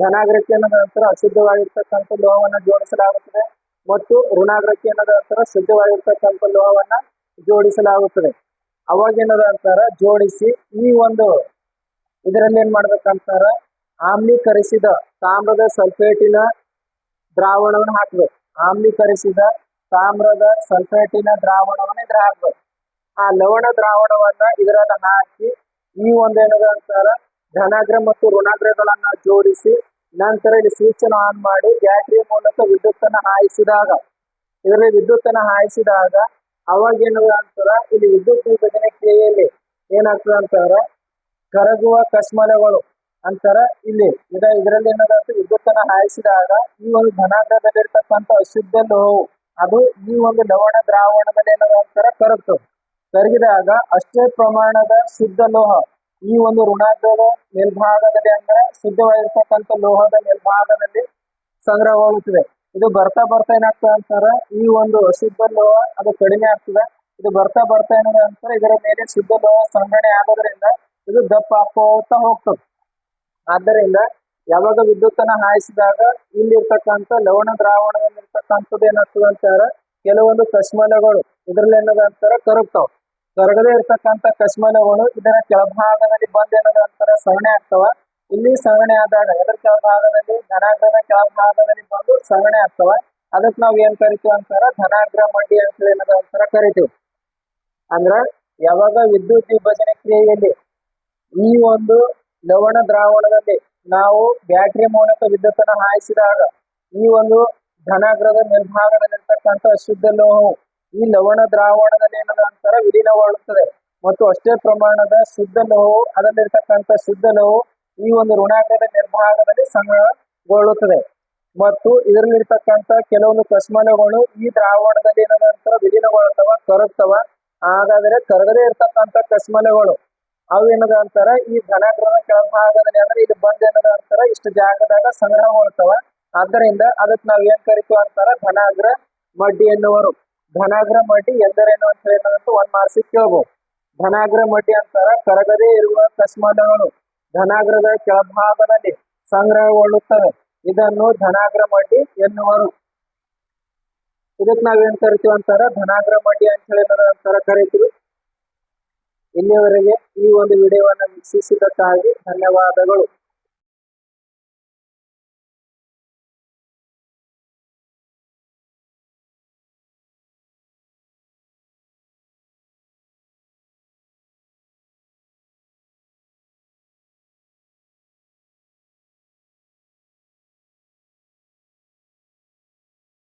ಧನಾಗ್ರಹಕ್ಕೆ ಅನ್ನೋದ ನಂತರ ಅಶುದ್ಧವಾಗಿರ್ತಕ್ಕಂಥ ಲೋಹವನ್ನ ಜೋಡಿಸಲಾಗುತ್ತದೆ ಮತ್ತು ಋಣಾಗ್ರಹಕ್ಕೆ ಅನ್ನೋದ ನಂತರ ಶುದ್ಧವಾಗಿರ್ತಕ್ಕಂಥ ಲೋಹವನ್ನ ಜೋಡಿಸಲಾಗುತ್ತದೆ. ಅವಾಗ ಏನದ ಅಂತಾರ? ಜೋಡಿಸಿ ಈ ಒಂದು ಇದರಲ್ಲಿ ಏನ್ ಮಾಡ್ಬೇಕಂತಾರ? ಆಮ್ಲೀಕರಿಸಿದ ತಾಮ್ರದ ಸಲ್ಫೇಟಿನ ದ್ರಾವಣವನ್ನು ಹಾಕ್ಬೇಕು. ಆಮ್ಲೀಕರಿಸಿದ ತಾಮ್ರದ ಸಲ್ಫೇಟಿನ ದ್ರಾವಣವನ್ನು ಇದ್ರ ಹಾಕ್ಬೇಕು. ಆ ಲವಣ ದ್ರಾವಣವನ್ನ ಇದರಲ್ಲಿ ಹಾಕಿ, ಈ ಒಂದೇನದ ಅಂತಾರ ಧನಾಗ್ರ ಮತ್ತು ಋಣಾಗ್ರಗಳನ್ನ ಜೋಡಿಸಿ, ನಂತರ ಇಲ್ಲಿ ಸ್ವಿಚ್ ಆನ್ ಮಾಡಿ ಬ್ಯಾಟರಿ ಮೂಲಕ ವಿದ್ಯುತ್ ಅನ್ನ ಹಾಯಿಸಿದಾಗ, ಇದರಲ್ಲಿ ವಿದ್ಯುತ್ ಅನ್ನ ಹಾಯಿಸಿದಾಗ, ಅವಾಗ ಏನದ ಅಂತಾರ ಇಲ್ಲಿ ವಿದ್ಯುತ್ ವಿಭಜನೆ ಕ್ರಿಯೆಯಲ್ಲಿ ಏನಾಗ್ತದೆ ಅಂತಾರ ಕರಗುವ ಕಶ್ಮಲಗಳು ಅಂತಾರ ಇಲ್ಲಿ ಇದ ಇದರಲ್ಲಿ ಏನದ ವಿದ್ಯುತ್ತನ್ನ ಹಾಯಿಸಿದಾಗ ಈ ಒಂದು ಧನಾಗ್ರದಲ್ಲಿರ್ತಕ್ಕಂಥ ಅಶುದ್ಧ ಲೋಹವು ಅದು ಈ ಒಂದು ಲವಣ ದ್ರಾವಣದಲ್ಲಿ ಏನದ ಅಂತಾರ ಕರಗ್ತದೆ. ಕರಗಿದಾಗ ಅಷ್ಟೇ ಪ್ರಮಾಣದ ಶುದ್ಧ ಲೋಹ, ಈ ಒಂದು ಋಣಾಗ್ರದ ಮೇಲ್ಭಾಗದಲ್ಲಿ ಅಂದ್ರೆ ಶುದ್ಧವಾಗಿರ್ತಕ್ಕಂಥ ಲೋಹದ ಮೇಲ್ಭಾಗದಲ್ಲಿ ಸಂಗ್ರಹವಾಗುತ್ತದೆ. ಇದು ಬರ್ತಾ ಬರ್ತಾ ಏನಾಗ್ತದೆ ಅಂತಾರೆ? ಈ ಒಂದು ಅಶುದ್ಧ ಲೋಹ ಅದು ಕಡಿಮೆ ಆಗ್ತದೆ. ಇದು ಬರ್ತಾ ಬರ್ತಾ ಏನದ ಅಂತಾರೆ? ಇದರ ಮೇಲೆ ಶುದ್ಧ ಲೋಹ ಸಂಗ್ರಹಣೆ ಆಗೋದ್ರಿಂದ ಇದು ದಪ್ಪ ಹಾಕೋತಾ ಹೋಗ್ತದೆ. ಆದ್ದರಿಂದ ಯಾವಾಗ ವಿದ್ಯುತ್ ಅನ್ನ ಹಾಯಿಸಿದಾಗ ಇಲ್ಲಿರ್ತಕ್ಕಂಥ ಲವಣ ದ್ರಾವಣದಲ್ಲಿರ್ತಕ್ಕಂಥದ್ದು ಏನಾಗ್ತದೆ ಅಂತಾರ? ಕೆಲವೊಂದು ಕಶ್ಮಲಗಳು ಇದ್ರಲ್ಲಿ ಏನದ ಅಂತಾರ? ಕರಗ್ತಾವ. ಕರಗದೇ ಇರ್ತಕ್ಕಂಥ ಕಶ್ಮಲಗಳು ಇದರ ಕೆಳಭಾಗದಲ್ಲಿ ಬಂದ್ ಏನದ ಅಂತಾರ? ಸವಣೆ ಆಗ್ತಾವ. ಇಲ್ಲಿ ಸವಣೆ ಆದಾಗ ಎದ್ರ ಕೆಳಭಾಗದಲ್ಲಿ? ಧನಾಗ್ರದ ಕೆಳಭಾಗದಲ್ಲಿ ಬಂದು ಸವಣೆ ಆಗ್ತಾವ. ಅದಕ್ಕೆ ನಾವ್ ಏನ್ ಕರಿತೀವಿ ಅಂತಾರ? ಧನಾಗ್ರ ಮಂಡಿ ಅಂತ ಏನದ ಅಂತಾರ? ಕರಿತೀವಿ. ಅಂದ್ರ ಯಾವಾಗ ವಿದ್ಯುತ್ ವಿಭಜನೆ ಕ್ರಿಯೆಯಲ್ಲಿ ಈ ಒಂದು ಲವಣ ದ್ರಾವಣದಲ್ಲಿ ನಾವು ಬ್ಯಾಟರಿ ಮೂಲಕ ವಿದ್ಯುತ್ತನ್ನು ಹಾಯಿಸಿದಾಗ ಈ ಒಂದು ಘನಾಗ್ರದ ನಿರ್ಧಾರದಲ್ಲಿರ್ತಕ್ಕಂಥ ಅಶುದ್ಧ ಲೋಹವು ಈ ಲವಣ ದ್ರಾವಣದಲ್ಲಿ ಏನಾದ ಅಂತರ ವಿಲೀನಗೊಳ್ಳುತ್ತದೆ. ಮತ್ತು ಅಷ್ಟೇ ಪ್ರಮಾಣದ ಶುದ್ಧ ಲೋಹವು ಅದರಲ್ಲಿರ್ತಕ್ಕಂಥ ಶುದ್ಧ ಲೋಹವು ಈ ಒಂದು ಋಣಾಗ್ರದ ನಿರ್ಭಾಗದಲ್ಲಿ ಸಂಗ್ರಹಗೊಳ್ಳುತ್ತದೆ ಮತ್ತು ಇದರಲ್ಲಿರ್ತಕ್ಕಂಥ ಕೆಲವೊಂದು ಕಶ್ಮಲಗಳು ಈ ದ್ರಾವಣದಲ್ಲಿ ಏನಾದ ಅಂತಾರ ವಿಲೀನಗೊಳ್ಳುತ್ತವ, ಕರಗ್ತವ. ಹಾಗಾದ್ರೆ ಕರಗದೇ ಇರ್ತಕ್ಕಂಥ ಕಶ್ಮಲಗಳು ಅವು ಏನದ ಅಂತಾರ? ಈ ಘನಗ್ರಹ ಕೆಳಭಾಗದಲ್ಲಿ ಅಂದ್ರೆ ಇದು ಬಂದ್ ಏನದ ಅಂತಾರ? ಇಷ್ಟು ಜಾಗದಾಗ ಸಂಗ್ರಹಗೊಳ್ತಾವ ಆದ್ದರಿಂದ ಅದಕ್ಕೆ ನಾವ್ ಏನ್ ಕರಿತೀವಿ ಅಂತಾರ? ಧನಾಗ್ರ ಮಡ್ಡಿ ಎನ್ನುವರು. ಧನಾಗ್ರ ಮಡ್ಡಿ ಎಂದರೇನು ಅಂತ ಹೇಳಿದಂತ ಒಂದ್ ಮಾರ್ಸಿ ಕೇಳ್ಬೋದು. ಧನಾಗ್ರ ಮಡ್ಡಿ ಅಂತಾರ? ಕರಗದೇ ಇರುವ ಕಸ್ಮಾನಗಳು ಧನಾಗ್ರದ ಕೆಳಭಾಗದಲ್ಲಿ ಸಂಗ್ರಹಗೊಳ್ಳುತ್ತವೆ. ಇದನ್ನು ಧನಾಗ್ರ ಮಡ್ಡಿ ಎನ್ನುವರು. ಇದಕ್ ನಾವೇನ್ ಕರಿತೀವಿ ಅಂತಾರ? ಧನಾಗ್ರ ಮಡ್ಡಿ ಅಂತ ಹೇಳಿ ಏನದ ಅಂತಾರ ಕರಿತೀವಿ. ಇಲ್ಲಿಯವರೆಗೆ ಈ ಒಂದು ವಿಡಿಯೋವನ್ನು ವೀಕ್ಷಿಸಿದ್ದಕ್ಕಾಗಿ ಧನ್ಯವಾದಗಳು.